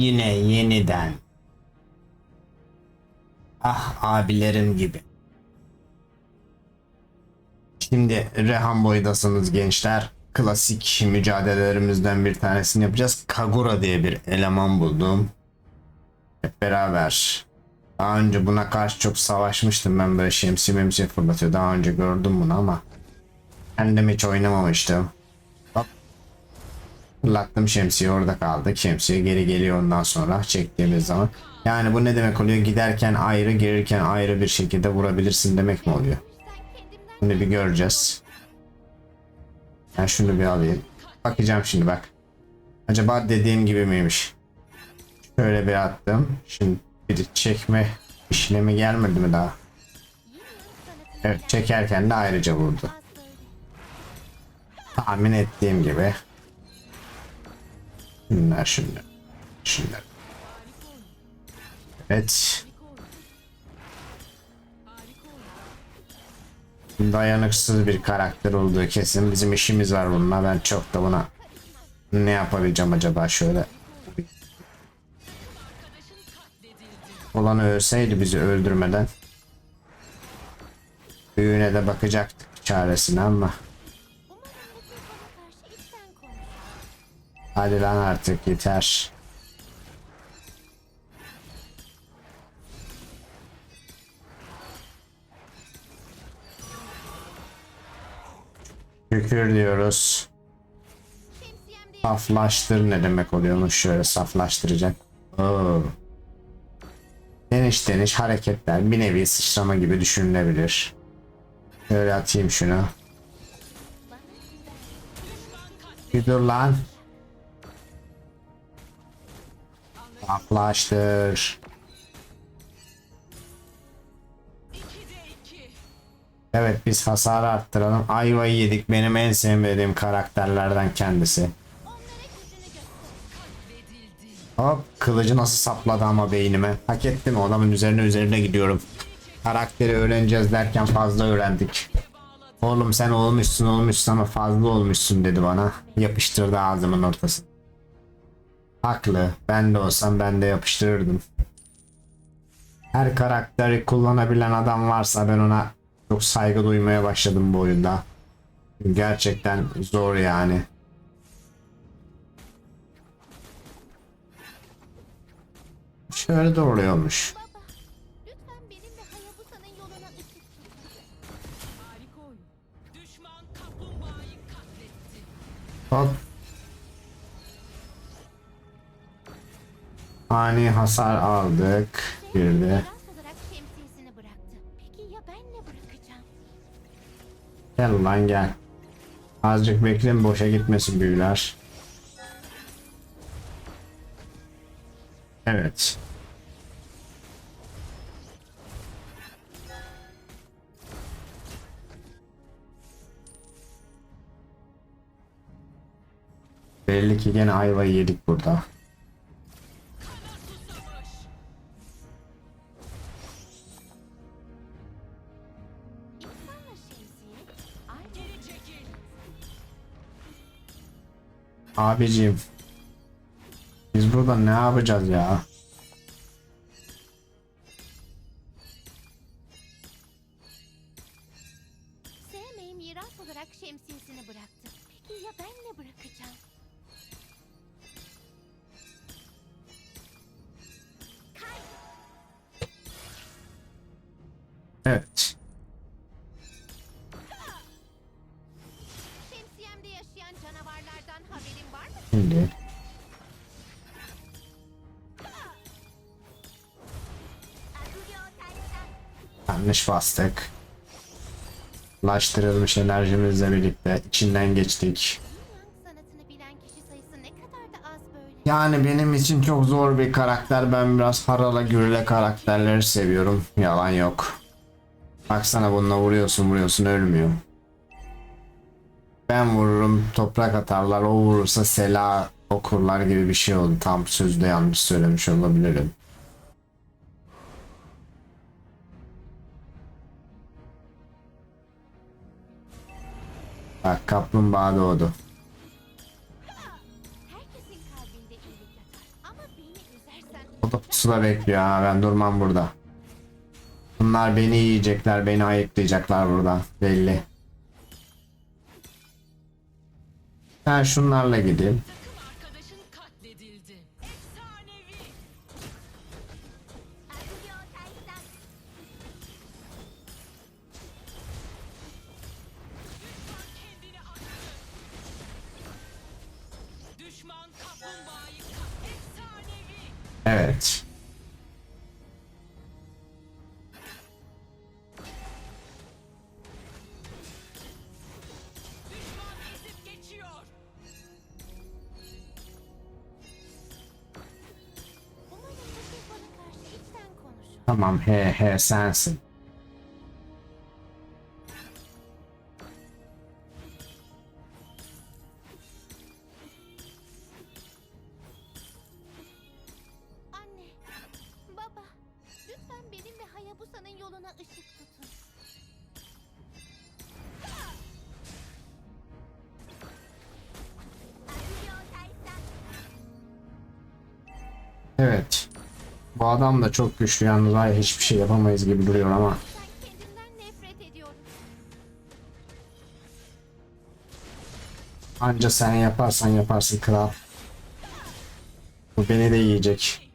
Yine yeniden. Ah abilerim gibi. Şimdi Rehan boydasınız gençler. Klasik mücadelelerimizden bir tanesini yapacağız. Kagura diye bir eleman buldum. Hep beraber. Daha önce buna karşı çok savaşmıştım ben böyle şemsiye memsiye fırlatıyor. Daha önce gördüm bunu ama kendim hiç oynamamıştım. Fırlattım şemsiye orada kaldı. Şemsiye geri geliyor ondan sonra çektiğimiz zaman. Yani bu ne demek oluyor? Giderken ayrı gelirken ayrı bir şekilde vurabilirsin demek mi oluyor? Bunu bir göreceğiz. Ben şunu bir alayım. Bakacağım şimdi bak. Acaba dediğim gibi miymiş? Şöyle bir attım. Şimdi bir çekme işlemi gelmedi mi daha? Evet çekerken de ayrıca vurdu. Tahmin ettiğim gibi. Şunlar şunlar. Şunlar. Evet. Dayanıksız bir karakter olduğu kesin. Bizim işimiz var bununla. Ben çok da buna ne yapabileceğim acaba şöyle. Olan ölseydi bizi öldürmeden. Büyüğüne de bakacaktık çaresine ama. Hadi lan artık yeter. Şükür diyoruz. Saflaştır ne demek oluyormuş şöyle saflaştıracak. Oo. Deniş deniş hareketler bir nevi sıçrama gibi düşünülebilir. Şöyle atayım şunu. Bir dur lan. Saflaştır. Evet biz hasarı arttıralım. Ayvayı yedik. Benim en sevmediğim karakterlerden kendisi. Hop kılıcı nasıl sapladı ama beynime. Hak etti mi? Adamın üzerine üzerine gidiyorum. Karakteri öğreneceğiz derken fazla öğrendik. Oğlum sen olmuşsun olmuşsun ama fazla olmuşsun dedi bana. Yapıştırdı ağzımın ortasına. Haklı. Ben de olsam ben de yapıştırırdım. Her karakteri kullanabilen adam varsa ben ona çok saygı duymaya başladım bu oyunda. Gerçekten zor yani. Şöyle doğruyormuş. Baba, Ani hasar aldık. Bırakacağım? Gel lan gel. Azıcık bekleyin boşa gitmesin büyüler. Evet. Belli ki gene ayvayı yedik burada. Abicim. Biz burada ne yapacağız ya? sevmeyi miras olarak şemsiyesini bıraktı. Peki ya ben ne bırakacağım? Evet. Şimdi. Yanlış bastık. Laştırılmış enerjimizle birlikte içinden geçtik. Yani benim için çok zor bir karakter. Ben biraz harala gürle karakterleri seviyorum. Yalan yok. Baksana bununla vuruyorsun vuruyorsun ölmüyor. Ben vururum toprak atarlar. O vurursa sela okurlar gibi bir şey oldu. Tam sözde yanlış söylemiş olabilirim. Bak kaplumbağa doğdu. Beni Orada pusula bekliyor ha ben durmam burada. Bunlar beni yiyecekler, beni ayıklayacaklar burada belli. Kaplumbağayı kat. Efsanevi. Evet. Tamam he he sensin. Anne, baba, lütfen benim ve Hayabusa'nın yoluna ışık tutun. Evet. Bu adam da çok güçlü yalnız ay hiçbir şey yapamayız gibi duruyor ama. Anca sen yaparsan yaparsın kral. Bu beni de yiyecek.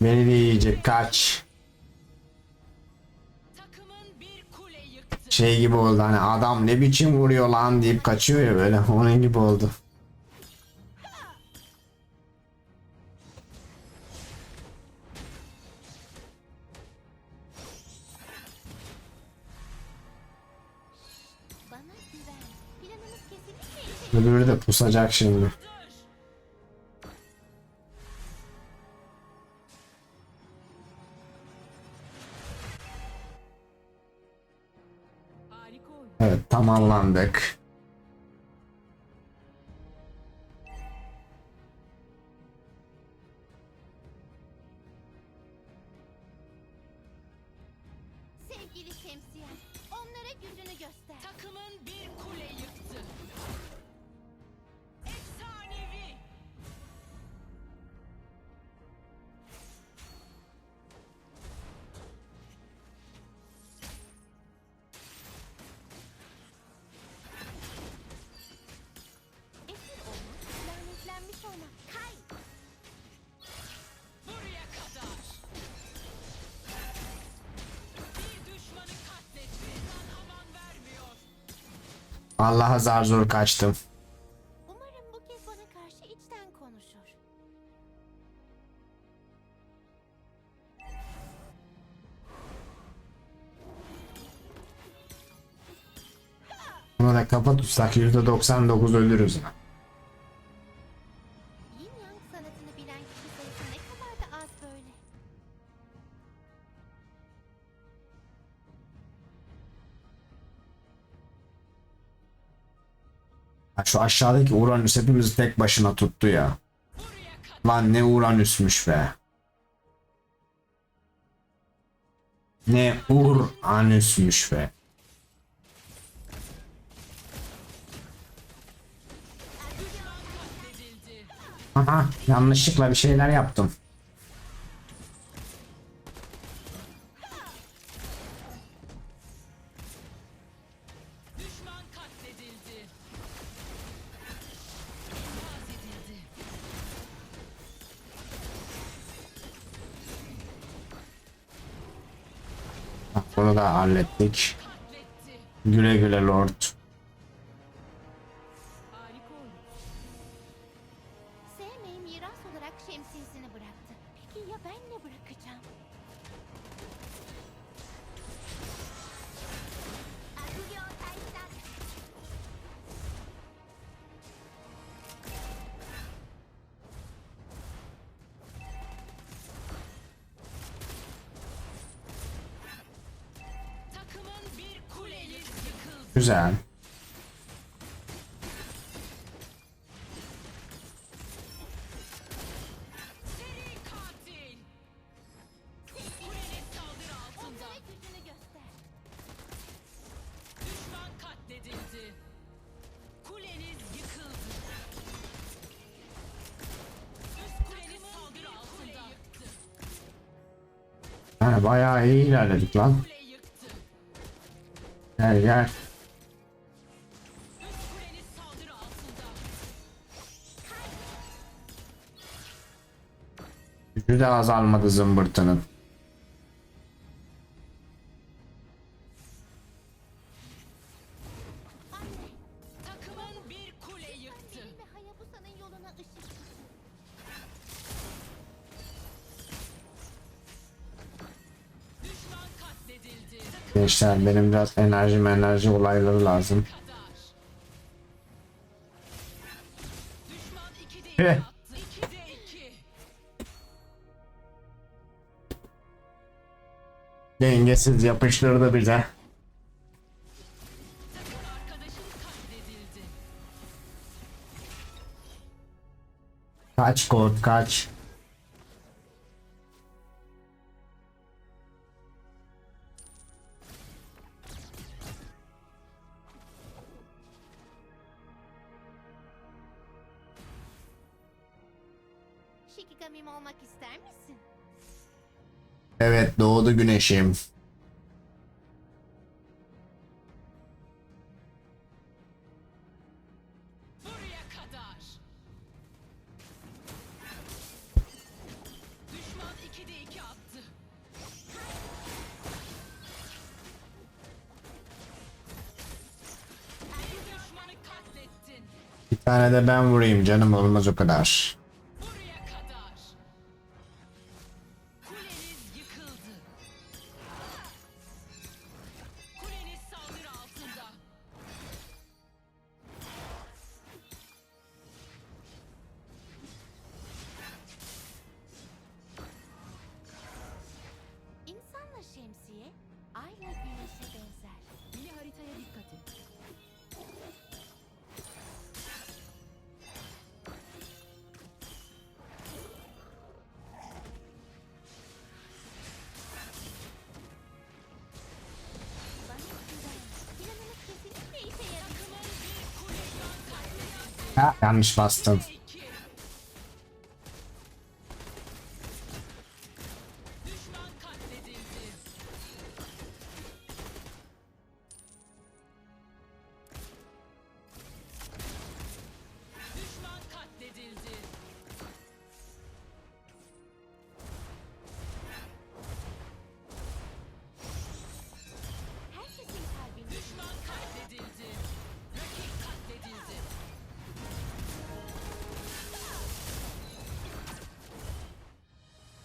Beni de yiyecek kaç. Şey gibi oldu hani adam ne biçim vuruyor lan deyip kaçıyor ya böyle onun gibi oldu. Öbürü de pusacak şimdi. Evet tamamlandık. Allah'a zar zor kaçtım. Umarım bu kez bana karşı içten konuşur. Buna da kafa tutsak %99 ölürüz. ha. Şu aşağıdaki Uranüs hepimizi tek başına tuttu ya. Lan ne Uranüsmüş be. Ne Uranüsmüş be. Aha yanlışlıkla bir şeyler yaptım. Hallettik. Güle güle Lord. Ha, bayağı iyi ilerledik lan. Gel gel. Işık tut. Düşman katledildi. Gençler benim biraz enerji enerji olayları lazım. Dengesiz yapıştırdı bize. Kaç kod kaç. Shikigamim olmak ister misin? Doğdu güneşim. Buraya kadar. Düşman 2'de 2 attı. Bir düşmanı katlettin. Bir tane de ben vurayım canım olmaz o kadar. Katledildi. Ha, yanlış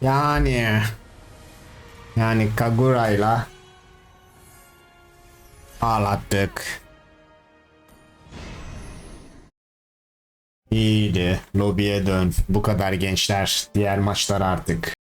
Yani yani Kagura'yla ağlattık. İyiydi. Lobiye dön. Bu kadar gençler. Diğer maçlar artık.